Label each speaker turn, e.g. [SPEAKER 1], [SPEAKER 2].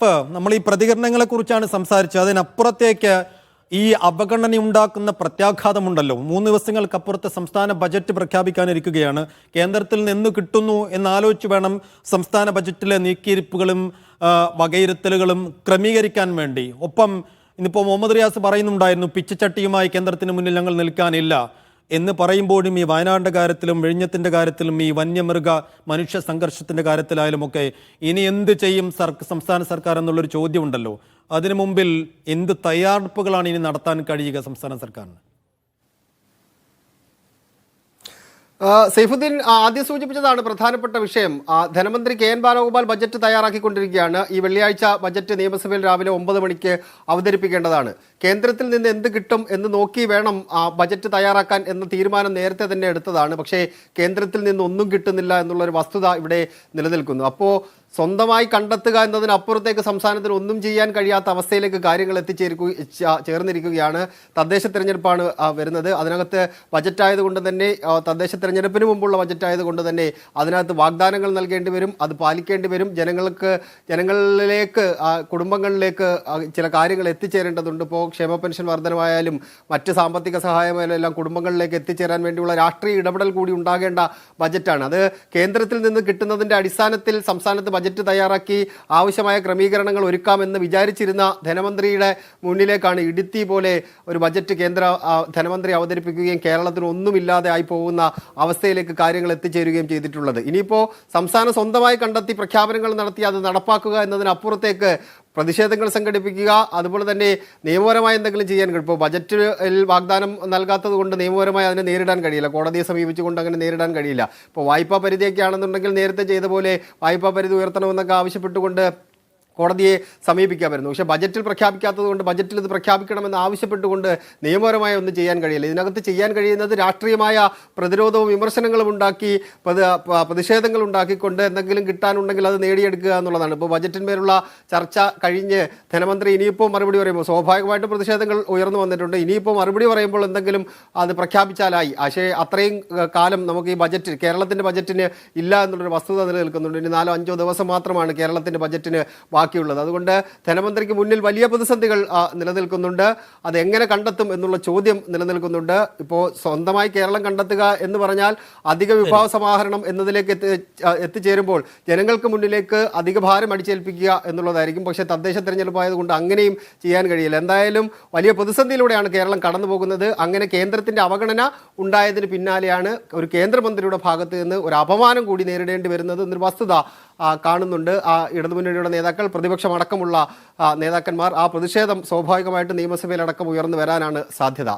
[SPEAKER 1] ഇപ്പൊ നമ്മൾ ഈ പ്രതികരണങ്ങളെ കുറിച്ചാണ് സംസാരിച്ചത്. അതിനപ്പുറത്തേക്ക് ഈ അവഗണന ഉണ്ടാക്കുന്ന പ്രത്യാഘാതമുണ്ടല്ലോ. മൂന്ന് ദിവസങ്ങൾക്കപ്പുറത്ത് സംസ്ഥാന ബജറ്റ് പ്രഖ്യാപിക്കാനിരിക്കുകയാണ്. കേന്ദ്രത്തിൽ നിന്ന് കിട്ടുന്നു എന്നാലോചിച്ച് വേണം സംസ്ഥാന ബജറ്റിലെ നീക്കിയിരിപ്പുകളും വകയിരുത്തലുകളും ക്രമീകരിക്കാൻ വേണ്ടി. ഒപ്പം ഇന്നിപ്പോൾ മുഹമ്മദ് റിയാസ് പറയുന്നുണ്ടായിരുന്നു പിച്ചച്ചട്ടിയുമായി കേന്ദ്രത്തിന് മുന്നിൽ ഞങ്ങൾ നിൽക്കാനില്ല. എന്ന് പറയുമ്പോഴും ഈ വയനാടിന്റെ കാര്യത്തിലും വിഴിഞ്ഞത്തിന്റെ കാര്യത്തിലും ഈ വന്യമൃഗ മനുഷ്യ സംഘർഷത്തിന്റെ കാര്യത്തിലായാലും ഒക്കെ ഇനി എന്ത് ചെയ്യും സംസ്ഥാന സർക്കാർ എന്നുള്ളൊരു ചോദ്യമുണ്ടല്ലോ. അതിനു മുമ്പിൽ എന്ത് തയ്യാറെടുപ്പുകളാണ് ഇനി നടത്താൻ കഴിയുക സംസ്ഥാന സർക്കാരിന്
[SPEAKER 2] ആ, സൈഫുദ്ദീൻ ആദ്യം സൂചിപ്പിച്ചതാണ് പ്രധാനപ്പെട്ട വിഷയം. ധനമന്ത്രി കെ എൻ ബാലഗോപാൽ ബജറ്റ് തയ്യാറാക്കിക്കൊണ്ടിരിക്കുകയാണ്. ഈ വെള്ളിയാഴ്ച ബജറ്റ് നിയമസഭയിൽ രാവിലെ ഒമ്പത് മണിക്ക് അവതരിപ്പിക്കേണ്ടതാണ്. കേന്ദ്രത്തിൽ നിന്ന് എന്ത് കിട്ടും എന്ന് നോക്കി വേണം ബജറ്റ് തയ്യാറാക്കാൻ എന്ന തീരുമാനം നേരത്തെ തന്നെ എടുത്തതാണ്. പക്ഷേ കേന്ദ്രത്തിൽ നിന്ന് ഒന്നും കിട്ടുന്നില്ല എന്നുള്ളൊരു വസ്തുത ഇവിടെ നിലനിൽക്കുന്നു. അപ്പോൾ സ്വന്തമായി കണ്ടെത്തുക എന്നതിനപ്പുറത്തേക്ക് സംസ്ഥാനത്തിന് ഒന്നും ചെയ്യാൻ കഴിയാത്ത അവസ്ഥയിലേക്ക് കാര്യങ്ങൾ എത്തിച്ചേർക്കു ചേർന്നിരിക്കുകയാണ് തദ്ദേശ തിരഞ്ഞെടുപ്പാണ് വരുന്നത്. അതിനകത്ത് ബജറ്റായതുകൊണ്ട് തന്നെ തദ്ദേശ തിരഞ്ഞെടുപ്പിന് മുമ്പുള്ള ബജറ്റായതുകൊണ്ട് തന്നെ അതിനകത്ത് വാഗ്ദാനങ്ങൾ നൽകേണ്ടി വരും അത് പാലിക്കേണ്ടി വരും. ജനങ്ങൾക്ക് ജനങ്ങളിലേക്ക് കുടുംബങ്ങളിലേക്ക് ചില കാര്യങ്ങൾ എത്തിച്ചേരേണ്ടതുണ്ട്. ഇപ്പോൾ ക്ഷേമ പെൻഷൻ വർധനമായാലും മറ്റ് സാമ്പത്തിക സഹായമായാലും എല്ലാം കുടുംബങ്ങളിലേക്ക് എത്തിച്ചേരാൻ വേണ്ടിയുള്ള രാഷ്ട്രീയ ഇടപെടൽ കൂടി ഉണ്ടാകേണ്ട ബജറ്റാണ്. അത് കേന്ദ്രത്തിൽ നിന്ന് കിട്ടുന്നതിന്റെ അടിസ്ഥാനത്തിൽ സംസ്ഥാനത്ത് ബജറ്റ് തയ്യാറാക്കി ആവശ്യമായ ക്രമീകരണങ്ങൾ ഒരുക്കാമെന്ന് വിചാരിച്ചിരുന്ന ധനമന്ത്രിയുടെ മുന്നിലേക്കാണ് ഇടുത്തി പോലെ ഒരു ബജറ്റ് കേന്ദ്ര ധനമന്ത്രി അവതരിപ്പിക്കുകയും കേരളത്തിന് ഒന്നുമില്ലാതെ ആയി പോകുന്ന അവസ്ഥയിലേക്ക് കാര്യങ്ങൾ എത്തിച്ചേരുകയും ചെയ്തിട്ടുള്ളത്. ഇനിയിപ്പോൾ സംസ്ഥാനം സ്വന്തമായി കണ്ടെത്തി പ്രഖ്യാപനങ്ങൾ നടത്തി അത് നടപ്പാക്കുക എന്നതിനപ്പുറത്തേക്ക് പ്രതിഷേധങ്ങൾ സംഘടിപ്പിക്കുക അതുപോലെ തന്നെ നിയമപരമായി എന്തെങ്കിലും ചെയ്യാൻ ഇപ്പോൾ ബജറ്റിൽ വാഗ്ദാനം നൽകാത്തത് കൊണ്ട് നിയമപരമായി അതിനെ നേരിടാൻ കഴിയില്ല. കോടതിയെ സമീപിച്ചുകൊണ്ട് അങ്ങനെ നേരിടാൻ കഴിയില്ല. ഇപ്പോൾ വായ്പാ പരിധിയൊക്കെ ആണെന്നുണ്ടെങ്കിൽ നേരത്തെ ചെയ്ത പോലെ വായ്പാ പരിധി ഉയർത്തണമെന്നൊക്കെ ആവശ്യപ്പെട്ടുകൊണ്ട് കോടതിയെ സമീപിക്കാമായിരുന്നു. പക്ഷേ ബജറ്റിൽ പ്രഖ്യാപിക്കാത്തത് കൊണ്ട് ബജറ്റിൽ ഇത് പ്രഖ്യാപിക്കണമെന്ന് ആവശ്യപ്പെട്ടുകൊണ്ട് നിയമപരമായി ഒന്നും ചെയ്യാൻ കഴിയില്ല. ഇതിനകത്ത് ചെയ്യാൻ കഴിയുന്നത് രാഷ്ട്രീയമായ പ്രതിരോധവും വിമർശനങ്ങളും ഉണ്ടാക്കി പ്രതി- പ്രതിഷേധങ്ങൾ ഉണ്ടാക്കിക്കൊണ്ട് എന്തെങ്കിലും കിട്ടാനുണ്ടെങ്കിൽ അത് നേടിയെടുക്കുക എന്നുള്ളതാണ്. ഇപ്പോൾ ബജറ്റിന്മേലുള്ള ചർച്ച കഴിഞ്ഞ് ധനമന്ത്രി ഇനിയിപ്പോൾ മറുപടി പറയുമ്പോൾ സ്വാഭാവികമായിട്ടും പ്രതിഷേധങ്ങൾ ഉയർന്നു വന്നിട്ടുണ്ട്. ഇനിയിപ്പോൾ മറുപടി പറയുമ്പോൾ എന്തെങ്കിലും അത് പ്രഖ്യാപിച്ചാലായി. പക്ഷേ അത്രയും കാലം നമുക്ക് ഈ ബജറ്റ് കേരളത്തിന്റെ ബജറ്റിന് ഇല്ല എന്നുള്ളൊരു വസ്തുത നിലനിൽക്കുന്നുണ്ട്. ഇനി നാലോ അഞ്ചോ ദിവസം മാത്രമാണ് കേരളത്തിന്റെ ബജറ്റിന് ബാക്കിയുള്ളത്. അതുകൊണ്ട് ധനമന്ത്രിക്ക് മുന്നിൽ വലിയ പ്രതിസന്ധികൾ നിലനിൽക്കുന്നുണ്ട്. അത് എങ്ങനെ കണ്ടെത്തും എന്നുള്ള ചോദ്യം നിലനിൽക്കുന്നുണ്ട്. ഇപ്പോൾ സ്വന്തമായി കേരളം കണ്ടെത്തുക എന്ന് പറഞ്ഞാൽ അധിക വിഭവ സമാഹരണം എന്നതിലേക്ക് എത്തി എത്തിച്ചേരുമ്പോൾ ജനങ്ങൾക്ക് മുന്നിലേക്ക് അധിക ഭാരം അടിച്ചേൽപ്പിക്കുക എന്നുള്ളതായിരിക്കും. പക്ഷേ തദ്ദേശ തെരഞ്ഞെടുപ്പ് ആയതുകൊണ്ട് അങ്ങനെയും ചെയ്യാൻ കഴിയില്ല. എന്തായാലും വലിയ പ്രതിസന്ധിയിലൂടെയാണ് കേരളം കടന്നു പോകുന്നത് അങ്ങനെ കേന്ദ്രത്തിന്റെ അവഗണന ഉണ്ടായതിന് പിന്നാലെയാണ് ഒരു കേന്ദ്രമന്ത്രിയുടെ ഭാഗത്ത് നിന്ന് ഒരു അപമാനം കൂടി നേരിടേണ്ടി വരുന്നത് എന്നൊരു വസ്തുത കാണുന്നുണ്ട്. ആ ഇടതുമുന്നണിയുടെ നേതാക്കൾ പ്രതിപക്ഷം അടക്കമുള്ള നേതാക്കന്മാർ ആ പ്രതിഷേധം സ്വാഭാവികമായിട്ട് നിയമസഭയിലടക്കം ഉയർന്നു വരാനാണ് സാധ്യത.